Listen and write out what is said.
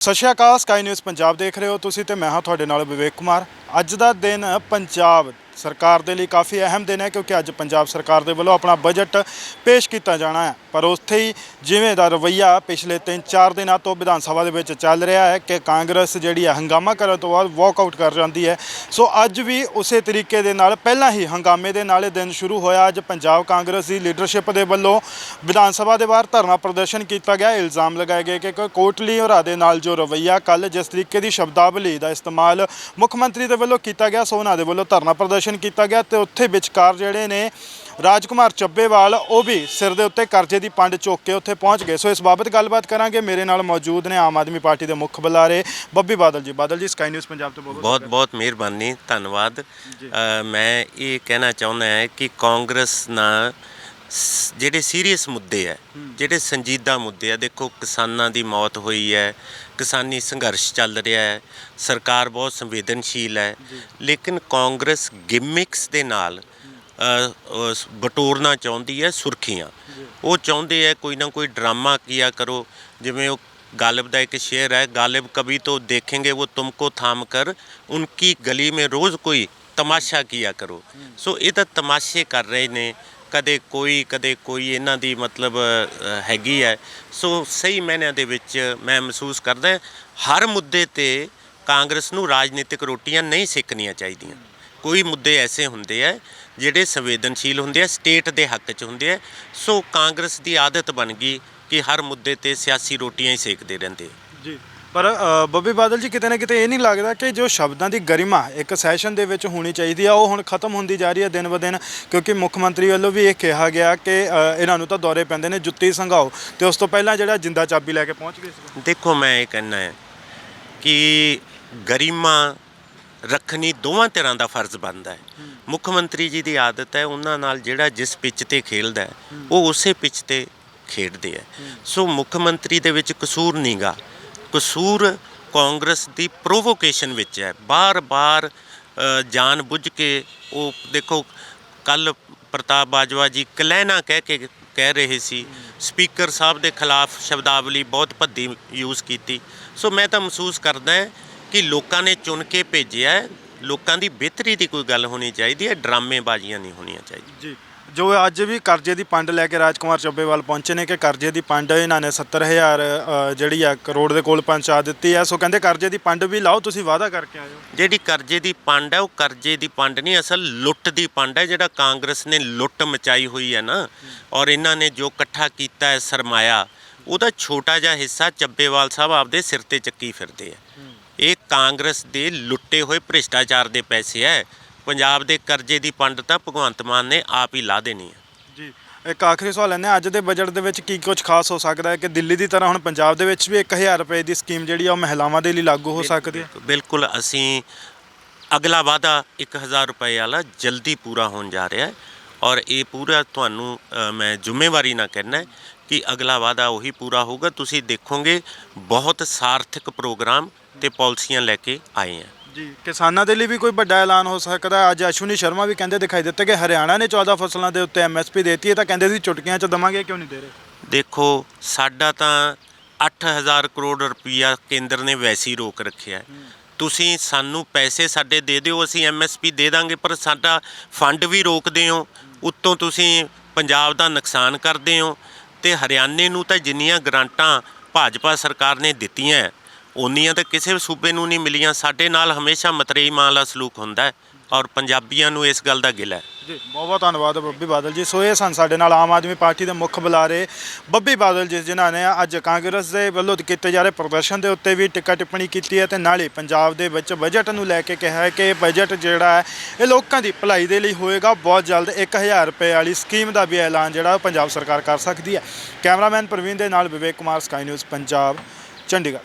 ਸਤਿ ਸ਼੍ਰੀ ਅਕਾਲ Sky News Punjab ਦੇਖ ਰਹੇ ਹੋ ਤੁਸੀਂ ਤੇ ਮੈਂ ਹਾਂ ਤੁਹਾਡੇ ਨਾਲ ਵਿਵੇਕ ਕੁਮਾਰ। ਅੱਜ ਦਾ ਦਿਨ ਪੰਜਾਬ ਸਰਕਾਰ ਦੇ ਲਈ ਕਾਫੀ ਅਹਿਮ ਦਿਨ ਹੈ ਕਿਉਂਕਿ ਅੱਜ ਪੰਜਾਬ ਸਰਕਾਰ ਦੇ ਵੱਲੋਂ ਆਪਣਾ ਬਜਟ ਪੇਸ਼ ਕੀਤਾ ਜਾਣਾ ਹੈ। ਪਰ ਉੱਥੇ ਹੀ ਜਿਵੇਂ ਦਾ ਰਵਈਆ ਪਿਛਲੇ 3-4 ਦਿਨਾਂ ਤੋਂ ਵਿਧਾਨ ਸਭਾ ਦੇ ਵਿੱਚ ਚੱਲ ਰਿਹਾ ਹੈ ਕਿ ਕਾਂਗਰਸ ਜਿਹੜੀ ਹੈ ਹੰਗਾਮਾ ਕਰਨ ਤੋਂ ਬਾਅਦ ਵਾਕਆਊਟ ਕਰ ਜਾਂਦੀ ਹੈ। ਸੋ ਅੱਜ ਵੀ ਉਸੇ ਤਰੀਕੇ ਦੇ ਨਾਲ ਪਹਿਲਾਂ ਹੀ ਹੰਗਾਮੇ ਦੇ ਨਾਲ ਇਹ ਦਿਨ ਸ਼ੁਰੂ ਹੋਇਆ। ਅੱਜ ਪੰਜਾਬ ਕਾਂਗਰਸ ਦੀ ਲੀਡਰਸ਼ਿਪ ਦੇ ਵੱਲੋਂ ਵਿਧਾਨ ਸਭਾ ਦੇ ਬਾਹਰ ਧਰਨਾ ਪ੍ਰਦਰਸ਼ਨ ਕੀਤਾ ਗਿਆ। ਇਲਜ਼ਾਮ ਲਗਾਏ ਗਏ ਕਿ ਕੋਟਲੀ ਹੋਰਾਂ ਦੇ ਨਾਲ ਜੋ ਰਵਈਆ ਕੱਲ ਜਿਸ ਤਰੀਕੇ ਦੀ ਸ਼ਬਦਾਵਲੀ ਦਾ ਇਸਤੇਮਾਲ ਮੁੱਖ ਮੰਤਰੀ ਦੇ ਵੱਲੋਂ ਕੀਤਾ ਗਿਆ, ਸੋ ਉਹਨਾਂ ਦੇ ਵੱਲੋਂ ਧਰਨਾ ਪ੍ਰਦਰਸ਼ਨ ਕੀਤਾ ਗਿਆ ਤੇ ਉੱਥੇ ਵਿਚਕਾਰ ਜਿਹੜੇ ਨੇ ਰਾਜਕੁਮਾਰ ਚੱਬੇਵਾਲ ਉਹ ਵੀ ਸਿਰ ਦੇ ਉੱਤੇ ਕਰਜ਼ੇ ਦੀ ਪੰਡ ਚੁੱਕ ਕੇ ਉੱਥੇ ਪਹੁੰਚ ਗਏ। ਸੋ ਇਸ ਬਾਬਤ ਗੱਲਬਾਤ ਕਰਾਂਗੇ। ਮੇਰੇ ਨਾਲ ਮੌਜੂਦ ਨੇ ਆਮ ਆਦਮੀ ਪਾਰਟੀ ਦੇ ਮੁੱਖ ਬੁਲਾਰੇ ਬੱਬੀ ਬਾਦਲ ਜੀ। ਬਾਦਲ ਜੀ ਸਕਾਈ ਨਿਊਜ਼ ਪੰਜਾਬ ਤੋਂ ਬਹੁਤ ਬਹੁਤ ਬਹੁਤ ਮਿਹਰਬਾਨੀ ਧੰਨਵਾਦ। ਮੈਂ ਇਹ ਕਹਿਣਾ ਚਾਹੁੰਦਾ ਹਾਂ ਕਿ ਕਾਂਗਰਸ ਨਾਲ ਸ- ਜਿਹੜੇ ਸੀਰੀਅਸ ਮੁੱਦੇ ਹੈ ਜਿਹੜੇ ਸੰਜੀਦਾ ਮੁੱਦੇ ਆ ਦੇਖੋ ਕਿਸਾਨਾਂ ਦੀ ਮੌਤ ਹੋਈ ਹੈ ਕਿਸਾਨੀ ਸੰਘਰਸ਼ ਚੱਲ ਰਿਹਾ ਹੈ ਸਰਕਾਰ ਬਹੁਤ ਸੰਵੇਦਨਸ਼ੀਲ ਹੈ ਲੇਕਿਨ ਕਾਂਗਰਸ ਗਿਮਿਕਸ ਦੇ ਨਾਲ ਬਟੋਰਨਾ ਚਾਹੁੰਦੀ ਹੈ ਸੁਰਖੀਆਂ। ਉਹ ਚਾਹੁੰਦੇ ਹੈ ਕੋਈ ਨਾ ਕੋਈ ਡਰਾਮਾ ਕੀਆ ਕਰੋ ਜਿਵੇਂ ਉਹ ਗਾਲਿਬ ਦਾ ਇੱਕ ਸ਼ੇਅਰ ਹੈ ਗਾਲਿਬ ਕਭੀ ਤੋਂ ਦੇਖेंगे ਉਹ ਤੁਮਕੋ ਥਾਮ ਕਰ ਉਨਕੀ ਗਲੀ ਮੇ ਰੋਜ਼ ਕੋਈ ਤਮਾਸ਼ਾ ਕੀਆ ਕਰੋ। ਸੋ ਇਹ ਤਾਂ ਤਮਾਸ਼ੇ ਕਰ ਰਹੇ ਨੇ ਕਦੇ ਕੋਈ ਕਦੇ ਕੋਈ ਇਹਨਾਂ ਦੀ ਮਤਲਬ ਅ, ਹੈਗੀ ਹੈ। ਸੋ ਸਹੀ ਮਾਇਨਿਆਂ ਦੇ ਵਿੱਚ ਮੈਂ ਮਹਿਸੂਸ ਕਰਦਾ ਹਰ ਮੁੱਦੇ ਤੇ ਕਾਂਗਰਸ ਨੂੰ ਰਾਜਨੀਤਿਕ ਰੋਟੀਆਂ ਨਹੀਂ ਸੇਕਣੀਆਂ ਚਾਹੀਦੀਆਂ। ਕੋਈ ਮੁੱਦੇ ਐਸੇ ਹੁੰਦੇ ਆ ਜਿਹੜੇ ਸੰਵੇਦਨਸ਼ੀਲ ਹੁੰਦੇ ਆ ਸਟੇਟ ਦੇ ਹੱਕ 'ਚ ਹੁੰਦੇ ਆ। ਸੋ ਕਾਂਗਰਸ ਦੀ ਆਦਤ ਬਣ ਗਈ ਕਿ ਹਰ ਮੁੱਦੇ ਤੇ ਸਿਆਸੀ ਰੋਟੀਆਂ ਹੀ ਸੇਕਦੇ ਰਹਿੰਦੇ ਜੀ। ਪਰ ਅ, ਬੱਬੀ ਬਾਦਲ ਜੀ ਕਿਤੇ ਨਾ ਕਿਤੇ ਇਹ ਨਹੀਂ ਲੱਗਦਾ ਕਿ ਜੋ ਸ਼ਬਦਾਂ ਦੀ ਗਰਿਮਾ ਇੱਕ ਸੈਸ਼ਨ ਦੇ ਵਿੱਚ ਹੋਣੀ ਚਾਹੀਦੀ ਆ ਉਹ ਹੁਣ ਖਤਮ ਹੁੰਦੀ ਜਾ ਰਹੀ ਹੈ ਦਿਨ ਬ ਦਿਨ ਕਿਉਂਕਿ ਮੁੱਖ ਮੰਤਰੀ ਵੱਲੋਂ ਵੀ ਇਹ ਕਿਹਾ ਗਿਆ ਕਿ ਅ, ਇਹਨਾਂ ਨੂੰ ਤਾਂ ਦੌਰੇ ਪੈਂਦੇ ਨੇ ਜੁੱਤੀ ਸੰਘਾਓ। ਤੇ ਉਸ ਤੋਂ ਪਹਿਲਾਂ ਜਿਹੜਾ ਜਿੰਦਾ ਚਾਬੀ ਲੈ ਕੇ ਪਹੁੰਚ ਗਏ ਸੀ। ਦੇਖੋ ਮੈਂ ਇਹ ਕਹਿਣਾ ਹੈ ਕਿ ਗਰਿਮਾ ਰੱਖਣੀ ਦੋਵਾਂ ਤਰ੍ਹਾਂ ਦਾ ਫਰਜ਼ ਬਣਦਾ ਹੈ। ਮੁੱਖ ਮੰਤਰੀ ਜੀ ਦੀ ਆਦਤ ਹੈ ਉਹਨਾਂ ਨਾਲ ਜਿਹੜਾ ਜਿਸ ਪਿੱਚ ਤੇ ਖੇਲਦਾ ਹੈ ਉਹ ਉਸੇ ਪਿੱਚ ਤੇ ਖੇਡਦੇ ਹੈ। ਸੋ ਮੁੱਖ ਮੰਤਰੀ ਦੇ ਵਿੱਚ ਕਸੂਰ ਨਹੀਂਗਾ ਕਸੂਰ ਕਾਂਗਰਸ ਦੀ ਪ੍ਰੋਵੋਕੇਸ਼ਨ ਵਿੱਚ ਹੈ। ਬਾਰ-ਬਾਰ ਜਾਣ ਬੁੱਝ ਕੇ ਉਹ ਦੇਖੋ, ਕੱਲ ਪ੍ਰਤਾਪ ਬਾਜਵਾ ਜੀ ਕਲੈਨਾ ਕਹਿ ਕੇ ਕਹਿ ਰਹੇ ਸੀ, ਸਪੀਕਰ ਸਾਹਿਬ ਦੇ ਖਿਲਾਫ ਸ਼ਬਦਾਵਲੀ ਬਹੁਤ ਭੱਦੀ ਯੂਜ਼ ਕੀਤੀ। ਸੋ ਮੈਂ ਤਾਂ ਮਹਿਸੂਸ ਕਰਦਾ ਹਾਂ ਕਿ ਲੋਕਾਂ ਨੇ ਚੁਣ ਕੇ ਭੇਜਿਆ ਲੋਕਾਂ ਦੀ ਬਿਹਤਰੀ ਦੀ ਕੋਈ ਗੱਲ ਹੋਣੀ ਚਾਹੀਦੀ ਹੈ, ਡਰਾਮੇਬਾਜ਼ੀਆਂ ਨਹੀਂ ਹੋਣੀਆਂ ਚਾਹੀਦੀਆਂ। ਜੀ। ਜੋ ਅੱਜ ਵੀ ਕਰਜ਼ੇ ਦੀ ਪੰਡ ਲੈ ਕੇ ਰਾਜਕੁਮਾਰ ਚੱਬੇਵਾਲ ਪਹੁੰਚੇ ਨੇ ਕਿ ਕਰਜ਼ੇ ਦੀ ਪੰਡ ਇਹਨਾਂ ਨੇ 70000 ਅ, ਜਿਹੜੀ ਆ ਕਰੋੜ ਦੇ ਕੋਲ ਪਹੁੰਚਾ ਦਿੱਤੀ ਆ ਸੋ ਕਹਿੰਦੇ ਕਰਜ਼ੇ ਦੀ ਪੰਡ ਵੀ ਲਾਓ ਤੁਸੀਂ ਵਾਅਦਾ ਕਰਕੇ ਆਇਓ। ਜਿਹੜੀ ਕਰਜ਼ੇ ਦੀ ਪੰਡ ਹੈ ਉਹ ਕਰਜ਼ੇ ਦੀ ਪੰਡ ਨਹੀਂ ਅਸਲ ਲੁੱਟ ਦੀ ਪੰਡ ਹੈ ਜਿਹੜਾ ਕਾਂਗਰਸ ਨੇ ਲੁੱਟ ਮਚਾਈ ਹੋਈ ਹੈ ਨਾ ਔਰ ਇਹਨਾਂ ਨੇ ਜੋ ਇਕੱਠਾ ਕੀਤਾ ਹੈ ਸਰਮਾਇਆ ਉਹਦਾ ਛੋਟਾ ਜਿਹਾ ਹਿੱਸਾ ਚੱਬੇਵਾਲ ਸਾਹਿਬ ਆਪਦੇ ਸਿਰ ਤੇ ਚੱਕੀ ਫਿਰਦੇ ਆ। ਇਹ ਕਾਂਗਰਸ ਦੇ ਲੁੱਟੇ ਹੋਏ ਭ੍ਰਿਸ਼ਟਾਚਾਰ ਦੇ ਪੈਸੇ ਹੈ ਪੰਜਾਬ ਦੇ ਕਰਜ਼ੇ ਦੀ ਪੰਡ ਤਾਂ ਭਗਵੰਤ ਮਾਨ ਨੇ ਆਪ ਹੀ ਲਾ ਦੇਣੀ ਹੈ। ਜੀ ਇੱਕ ਆਖਰੀ ਸਵਾਲ ਲੈਣੇ ਅੱਜ ਦੇ ਬਜਟ ਦੇ ਵਿੱਚ ਕੀ ਕੁਝ ਖਾਸ ਹੋ ਸਕਦਾ ਹੈ ਕਿ ਦਿੱਲੀ ਦੀ ਤਰ੍ਹਾਂ ਹੁਣ ਪੰਜਾਬ ਦੇ ਵਿੱਚ ਵੀ 1000 ਰੁਪਏ ਦੀ ਸਕੀਮ ਜਿਹੜੀ ਆ ਉਹ ਮਹਿਲਾਵਾਂ ਦੇ ਲਈ ਲਾਗੂ ਹੋ ਸਕਦੀ ਹੈ? ਬਿਲਕੁਲ। ਅਸੀਂ ਅਗਲਾ ਵਾਅਦਾ 1000 ਰੁਪਏ ਵਾਲਾ ਜਲਦੀ ਪੂਰਾ ਹੋਣ ਜਾ ਰਿਹਾ ਹੈ ਔਰ ਇਹ ਪੂਰਾ ਤੁਹਾਨੂੰ ਮੈਂ ਜ਼ਿੰਮੇਵਾਰੀ ਨਾਲ ਕਹਿਣਾ ਕਿ ਅਗਲਾ ਵਾਅਦਾ ਉਹੀ ਪੂਰਾ ਹੋਊਗਾ। ਤੁਸੀਂ ਦੇਖੋਗੇ ਬਹੁਤ ਸਾਰਥਕ ਪ੍ਰੋਗਰਾਮ ਤੇ ਪਾਲਿਸੀਆਂ ਲੈ ਕੇ ਆਏ ਹਾਂ ਜੀ ਕਿਸਾਨਾਂ ਦੇ ਲਈ ਵੀ ਕੋਈ ਵੱਡਾ ਐਲਾਨ ਹੋ ਸਕਦਾ ਹੈ। ਅੱਜ ਅਸ਼ਵਨੀ ਸ਼ਰਮਾ ਵੀ ਕਹਿੰਦੇ ਦਿਖਾਈ ਦਿੱਤੇ ਕਿ ਹਰਿਆਣਾ ਨੇ 14 ਫਸਲਾਂ ਦੇ ਉੱਤੇ ਐਮਐਸਪੀ ਦੇਤੀ ਹੈ ਤਾਂ ਕਹਿੰਦੇ ਸੀ ਚੁਟਕੀਆਂ 'ਚ ਦਵਾਂਗੇ ਕਿਉਂ ਨਹੀਂ ਦੇ ਰਹੇ? ਦੇਖੋ ਸਾਡਾ ਤਾਂ 8000 ਕਰੋੜ ਰੁਪਈਆ ਕੇਂਦਰ ਨੇ ਵੈਸੀ ਰੋਕ ਰੱਖਿਆ ਹੈ। ਤੁਸੀਂ ਸਾਨੂੰ ਪੈਸੇ ਸਾਡੇ ਦੇ ਦਿਓ ਅਸੀਂ ਐਮਐਸਪੀ ਦੇ ਦਾਂਗੇ ਪਰ ਸਾਡਾ ਫੰਡ ਵੀ ਰੋਕਦੇ ਹੋ। ਉੱਤੋਂ ਤੁਸੀਂ ਪੰਜਾਬ ਦਾ ਨੁਕਸਾਨ ਕਰਦੇ ਹੋ ਤੇ ਹਰਿਆਣੇ ਨੂੰ ਤਾਂ ਜਿੰਨੀਆਂ ਗ੍ਰਾਂਟਾਂ ਭਾਜਪਾ ਸਰਕਾਰ ਨੇ ਦਿੱਤੀਆਂ ਹੈ, ਉਨੀਆਂ ਤਾਂ ਕਿਸੇ ਸੂਬੇ ਨੂੰ ਨਹੀਂ ਮਿਲੀਆਂ। ਸਾਡੇ ਨਾਲ ਹਮੇਸ਼ਾ ਮਤਰੇਈ ਮਾਂ ਦਾ ਸਲੂਕ ਹੁੰਦਾ ਹੈ ਔਰ ਪੰਜਾਬੀਆਂ ਨੂੰ ਇਸ ਗੱਲ ਦਾ ਗਿਲਾ ਹੈ। ਜੀ, ਬਹੁਤ ਬਹੁਤ ਧੰਨਵਾਦ ਬੱਬੀ ਬਾਦਲ ਜੀ। ਸੋ ਇਹ ਸਨ ਸਾਡੇ ਨਾਲ ਆਮ ਆਦਮੀ ਪਾਰਟੀ ਦੇ ਮੁੱਖ ਬੁਲਾਰੇ ਬੱਬੀ ਬਾਦਲ ਜੀ, ਜਿਨ੍ਹਾਂ ਨੇ ਅੱਜ ਕਾਂਗਰਸ ਦੇ ਵੱਲੋਂ ਕੀਤੇ ਜਾ ਰਹੇ ਪ੍ਰਦਰਸ਼ਨ ਦੇ ਉੱਤੇ ਵੀ ਟਿੱਕਾ ਟਿੱਪਣੀ ਕੀਤੀ ਹੈ ਤੇ ਹੀ ਪੰਜਾਬ ਦੇ ਵਿੱਚ ਬਜਟ ਨੂੰ ਲੈ ਕੇ ਕਿਹਾ ਹੈ ਕਿ ਇਹ ਬਜਟ ਜਿਹੜਾ ਹੈ, ਇਹ ਲੋਕਾਂ ਦੀ ਭਲਾਈ ਦੇ ਲਈ ਹੋਏਗਾ। ਬਹੁਤ ਜਲਦ 1000 ਰੁਪਏ ਵਾਲੀ ਸਕੀਮ ਦਾ ਵੀ ਐਲਾਨ ਜਿਹੜਾ ਉਹ ਪੰਜਾਬ ਸਰਕਾਰ ਕਰ ਸਕਦੀ ਹੈ। ਕੈਮਰਾਮੈਨ ਪ੍ਰਵੀਨ ਦੇ ਨਾਲ ਵਿਵੇਕ ਕੁਮਾਰ, ਸਕਾਈ ਨਿਊਜ਼ ਪੰਜਾਬ, ਚੰਡੀਗੜ੍ਹ।